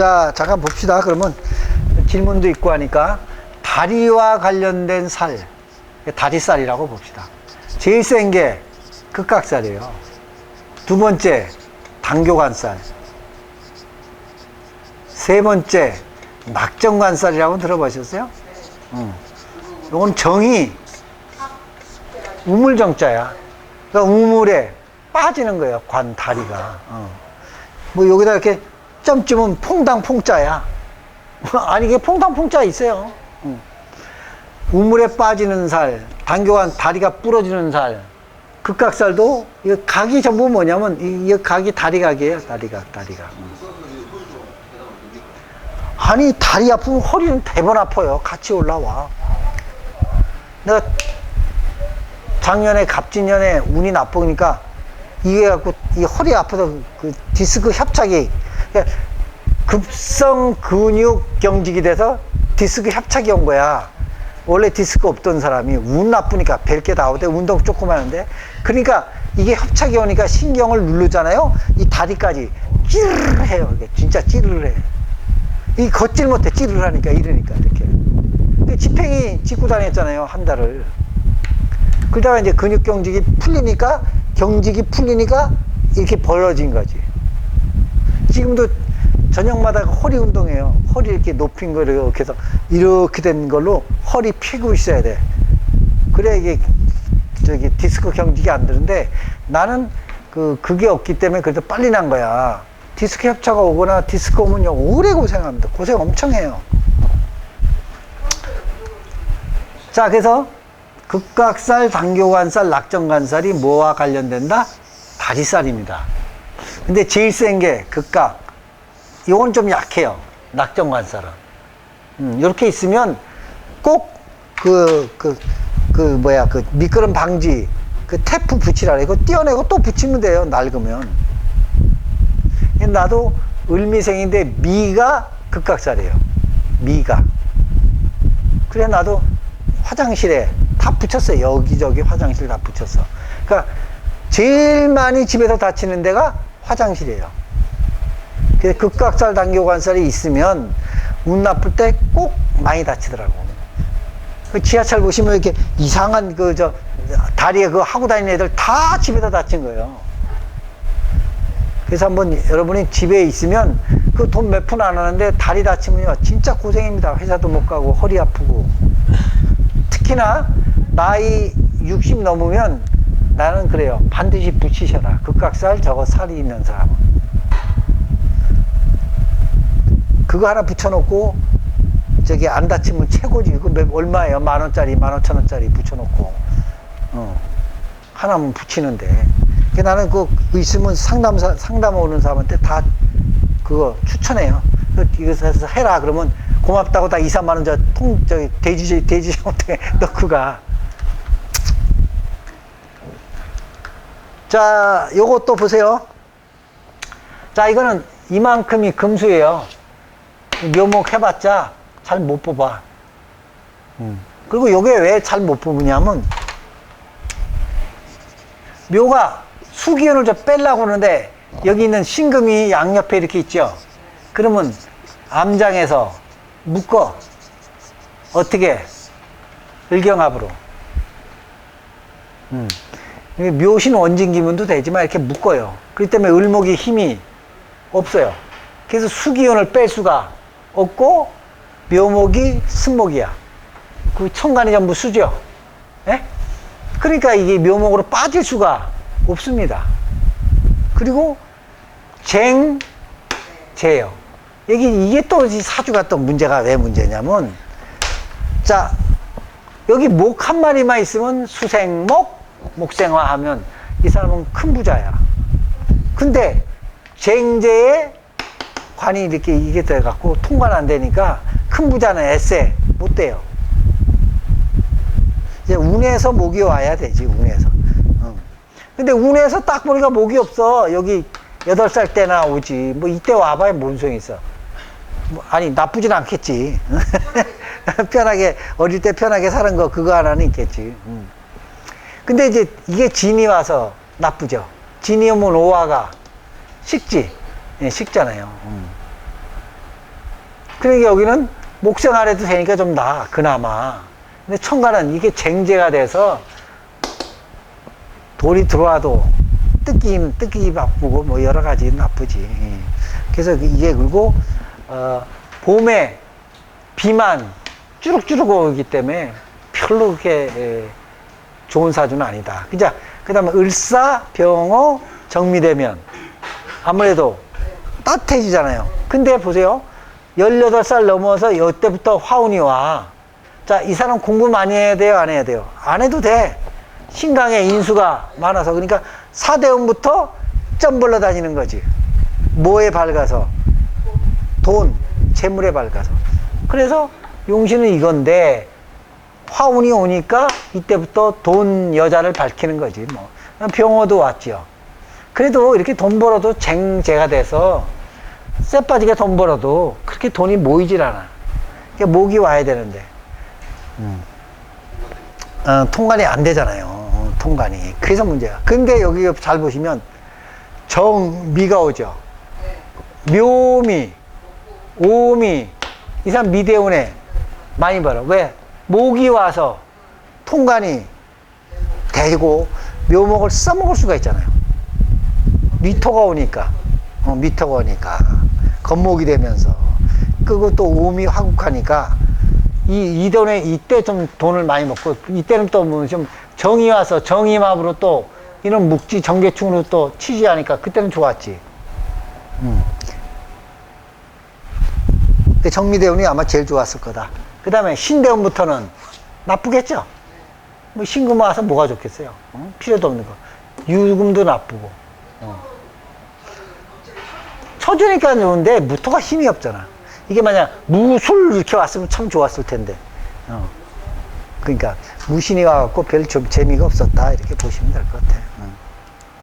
자, 잠깐 봅시다. 그러면 질문도 있고 하니까 다리와 관련된 살, 다리살이라고 봅시다. 제일 센 게 극각살이에요. 두 번째, 당교관살. 세 번째, 낙정관살이라고 들어보셨어요? 응. 이건 정이 우물정자야. 그러니까 우물에 빠지는 거예요. 관 다리가. 어. 뭐 여기다 이렇게 점쯤은 퐁당퐁자야. 아니 이게 퐁당퐁자 있어요. 응. 우물에 빠지는 살, 단교관 다리가 부러지는 살, 극각살도 이 각이 전부 뭐냐면 이, 이 각이 다리각이에요. 다리각, 다리각. 응. 아니 다리 아프면 허리는 대번 아파요. 같이 올라와. 내가 작년에 갑진년에 운이 나쁘니까 이게 갖고 이 허리 아파서 그 디스크 협착이 그러니까 급성 근육 경직이 돼서 디스크 협착이 온 거야. 원래 디스크 없던 사람이 운 나쁘니까 벨게 나오대 운동 조금 하는데 그러니까 이게 협착이 오니까 신경을 누르잖아요. 이 다리까지 찌르르 해요. 진짜 찌르르 해. 이 걷질 못해 찌르르 하니까 이러니까 이렇게. 근데 지팽이 짚고 다녔잖아요. 한 달을. 그러다가 이제 근육 경직이 풀리니까 경직이 풀리니까 이렇게 벌어진 거지. 지금도 저녁마다 허리 운동해요. 허리 이렇게 높인 거를 이렇게 해서 이렇게 된 걸로 허리 펴고 있어야 돼. 그래야 이게 저기 디스크 경직이 안 되는데 나는 그 그게 없기 때문에 그래도 빨리 난 거야. 디스크 협차가 오거나 디스크 오면요 오래 고생합니다. 고생 엄청 해요. 자 그래서 극각살, 당교관살, 낙정관살이 뭐와 관련된다? 다리살입니다. 근데 제일 센 게 극각. 이건 좀 약해요. 낙정관살은. 음, 이렇게 있으면 꼭 그, 그, 그, 뭐야, 그 미끄럼 방지, 그 테프 붙이라. 이거 띄어내고 또 붙이면 돼요. 낡으면. 나도 을미생인데 미가 극각살이에요. 미가. 그래, 나도 화장실에 다 붙였어요. 여기저기 화장실 다 붙였어. 그러니까 제일 많이 집에서 다치는 데가 화장실이에요. 극각살 당교관살이 있으면 운 나쁠 때 꼭 많이 다치더라고. 그 지하철 보시면 이렇게 이상한 그 저 다리에 그 하고 다니는 애들 다 집에서 다친 거예요. 그래서 한번 여러분이 집에 있으면 그 돈 몇 푼 안 하는데 다리 다치면요 진짜 고생입니다. 회사도 못 가고 허리 아프고 특히나 나이 60 넘으면 나는 그래요. 반드시 붙이셔라. 극각살 저거 살이 있는 사람은. 그거 하나 붙여놓고 저기 안 다치면 최고지. 몇- 얼마예요? 만 원짜리, 만 오천 원짜리 붙여놓고 어. 하나만 붙이는데. 그 나는 그 있으면 상담사 상담 오는 사람한테 다 그거 추천해요. 그 이것을 해서 해라 그러면 고맙다고 다 2, 3만 원 저 통 저기 돼지 돼지 어떻게 넣고 가. 자, 또 보세요. 자, 이거는 이만큼이 금수예요. 묘목 해봤자 잘 못 뽑아. 음. 그리고 요게 왜 잘 못 뽑으냐면, 묘가 수기운을 좀 빼려고 하는데, 여기 있는 신금이 양옆에 이렇게 있죠? 그러면 암장에서 묶어. 어떻게? 을경합으로. 음. 이게 묘신 원진 기문도 되지만 이렇게 묶어요. 그렇기 때문에 을목이 힘이 없어요. 그래서 수기운을 뺄 수가 없고 묘목이 승목이야. 그 천간이 전부 수죠. 예? 그러니까 이게 묘목으로 빠질 수가 없습니다. 그리고 쟁, 재요. 여기 이게 또이 사주가 또 문제가 왜 문제냐면 자 여기 목 한 마리만 있으면 수생목, 목생화하면 이 사람은 큰 부자야. 근데 쟁제에 관이 이렇게 이게 돼갖고 통관 안 되니까 큰 부자는 에세 못 돼요. 이제 운에서 목이 와야 되지 운에서. 어. 근데 운에서 딱 보니까 목이 없어. 여기 여덟 살 때나 오지. 뭐 이때 와봐야 뭔 소용 있어. 뭐 아니 나쁘진 않겠지. 편하게 어릴 때 편하게 사는 거 그거 하나는 있겠지. 음. 근데 이제 이게 진이 와서 나쁘죠. 진이 오면 오화가 식지. 예, 식잖아요. 음. 그러니까 여기는 목생 아래도 되니까 좀 나아, 그나마. 근데 천간은 이게 쟁제가 돼서 돌이 들어와도 뜯기, 뜯기 바쁘고 뭐 여러 가지 나쁘지. 예. 그래서 이게 그리고, 어, 봄에 비만 쭈룩쭈룩 오기 때문에 별로 그렇게 예, 좋은 사주는 아니다. 그자, 그 다음에 을사, 병호, 정미되면 아무래도 따뜻해지잖아요. 근데 보세요. 18살 넘어서 이때부터 화운이 와. 자, 이 사람 공부 많이 해야 돼요? 안 해야 돼요? 안 해도 돼. 신강에 인수가 많아서. 그러니까 사대운부터 점벌러 다니는 거지. 뭐에 밝아서? 돈, 재물에 밝아서. 그래서 용신은 이건데, 화운이 오니까 이때부터 돈 여자를 밝히는 거지. 뭐. 병호도 왔죠. 그래도 이렇게 돈 벌어도 쟁제가 돼서 쎄 빠지게 돈 벌어도 그렇게 돈이 모이질 않아. 그러니까 목이 와야 되는데. 음. 어, 통관이 안 되잖아요. 어, 통관이. 그래서 문제야. 근데 여기 잘 보시면 정미가 오죠. 묘미, 오미, 이 사람 미대운에 많이 벌어. 왜? 목이 와서 통관이 되고 묘목을 써먹을 수가 있잖아요. 미토가 오니까, 어, 미토가 오니까, 겉목이 되면서, 또 오미 화국하니까, 이, 이 돈에, 이때 좀 돈을 많이 먹고, 이때는 또뭐좀 정이 와서 정임합으로 또, 이런 묵지 정계충으로 또 취지하니까, 그때는 좋았지. 음. 정미대운이 아마 제일 좋았을 거다. 그 다음에 신대운부터는 나쁘겠죠? 뭐 신금 와서 뭐가 좋겠어요? 어? 필요도 없는 거. 유금도 나쁘고. 어. 쳐주니까 좋은데 무토가 힘이 없잖아. 이게 만약 무술 이렇게 왔으면 참 좋았을 텐데. 어. 그러니까 무신이 와갖고 별 좀 재미가 없었다 이렇게 보시면 될 것 같아요. 어.